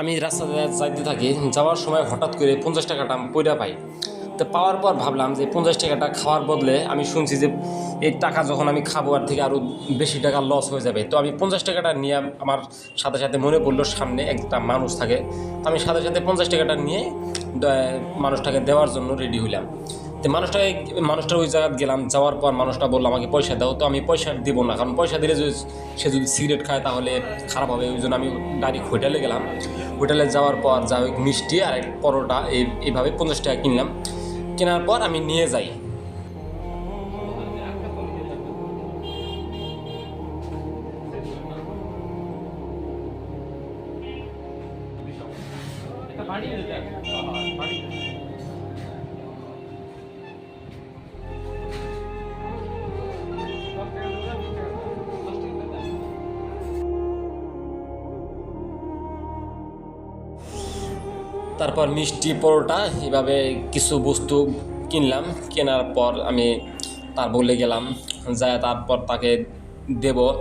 আমি রাস্তা দিয়ে যাইতে থাকি, যাওয়ার সময় হঠাৎ করে পঞ্চাশ টাকাটা পয়রা পাই। তো পাওয়ার পর ভাবলাম যে পঞ্চাশ টাকাটা খাওয়ার বদলে আমি শুনছি যে এই টাকা যখন আমি খাব আর থেকে আরও বেশি টাকা লস হয়ে যাবে। তো আমি পঞ্চাশ টাকাটা নিয়ে আমার সাথে সাথে মনে পড়ল সামনে একটা মানুষ থাকে। তো আমি সাথে সাথে পঞ্চাশ টাকাটা নিয়ে মানুষটাকে দেওয়ার জন্য রেডি হইলাম। তো মানুষটার ওই জায়গায় গেলাম, যাওয়ার পর মানুষটা বলল, আমাকে পয়সা দাও। তো আমি পয়সা দিব না, কারণ পয়সা দিলে যদি সে যদি সিগারেট খায় তাহলে খারাপ হবে। ওই জন্য আমি ডাইরেক্ট হোটেলে গেলাম। হোটেলে যাওয়ার পর যা হোক মিষ্টি আর এক পরোটা এই, এইভাবে পঞ্চাশ টাকা কিনলাম। কেনার পর আমি নিয়ে যাই। তারপর মিষ্টি পরোটা, এভাবে কিছু বস্তু কিনলাম। কেনার পর আমি তার বলে গেলাম যা তারপর তাকে দেব।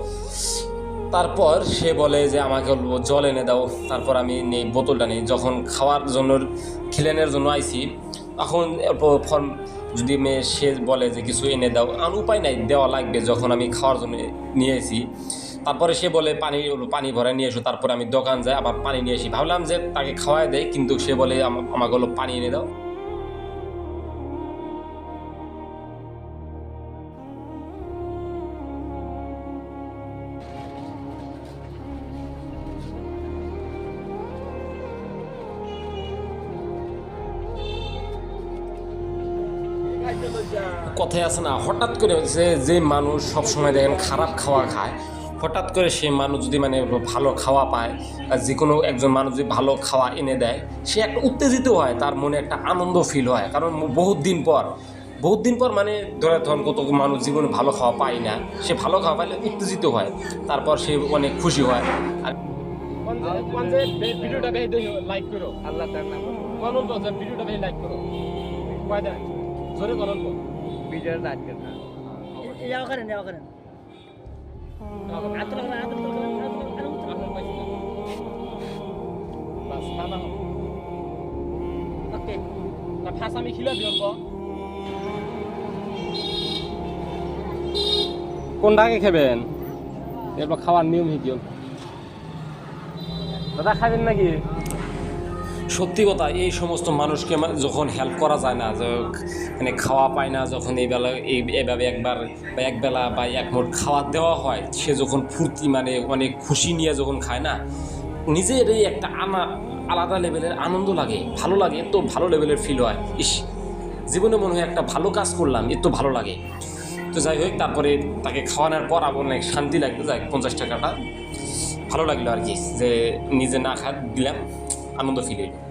তারপর সে বলে যে, আমাকে বলব জল এনে দাও। তারপর আমি নেই, বোতলটা নেই। যখন খাওয়ার জন্য, খিলেনের জন্য আইছি তখন প- ফর্ম যদি মেয়ে সে বলে যে কিছু এনে দাও, আর উপায় নাই, দেওয়া লাগবে যখন আমি খাওয়ার জন্য নিয়ে এসি তারপরে সে বলে, পানি পানি ভরে নিয়ে এসো। তারপরে আমি দোকান যাই, আবার পানি নিয়ে আসি। ভাবলাম যে তাকে খাওয়াই দেয় কিন্তু সে বলে আমাকে হলো পানি এনে দাও। কথায় আছে না, হঠাৎ করে যে যে মানুষ সবসময় দেখেন খারাপ খাওয়া খায়, হঠাৎ করে সে মানুষ যদি মানে ভালো খাওয়া পায় যে কোনো একজন মানুষ যদি ভালো খাওয়া এনে দেয়, সে একটা উত্তেজিত হয়, তার মনে একটা আনন্দ ফিল হয়। কারণ বহুত দিন পর, বহুত দিন পর মানে ধরে ধরুন কত মানুষ জীবনে ভালো খাওয়া পায় না, সে ভালো খাওয়া পাইলে উত্তেজিত হয়, তারপর সে অনেক খুশি হয়। আর ভিডিওটা লাইক করো। আল্লাহ ভিডিওটা লাইক করো। জোরে কনন তো। বিজয় রাজকে না যাওয়া করেন যাওয়া করেন। আতলা করেন আতলা করেন আপনার পাইছি না বাস না না ওকে। না ফাঁস আমি খিলা দিও তো কোনটা আগে খাবেন? এরপর খাওয়ার নিয়ম হিকিও দাদা খাবেন নাকি? সত্যি কথা এই সমস্ত মানুষকে যখন হেল্প করা যায় না মানে খাওয়া পায় না, যখন এই বেলা, এই, এভাবে একবার বা একবেলা বা এক মোট খাওয়া দেওয়া হয়, সে যখন ফুর্তি মানে অনেক খুশি নিয়ে যখন খায় না নিজের এই একটা আনা, আলাদা লেভেলের আনন্দ লাগে, ভালো লাগে তো ভালো লেভেলের ফিল হয়। ইস, জীবনে মনে হয় একটা ভালো কাজ করলাম এর তো ভালো লাগে। তো যাই হোক, তারপরে তাকে খাওয়ানোর পর আবার অনেক শান্তি লাগতো যাই পঞ্চাশ টাকাটা ভালো লাগল আর কি, যে নিজে না খা দিলাম। আনন্দ ফিল হইল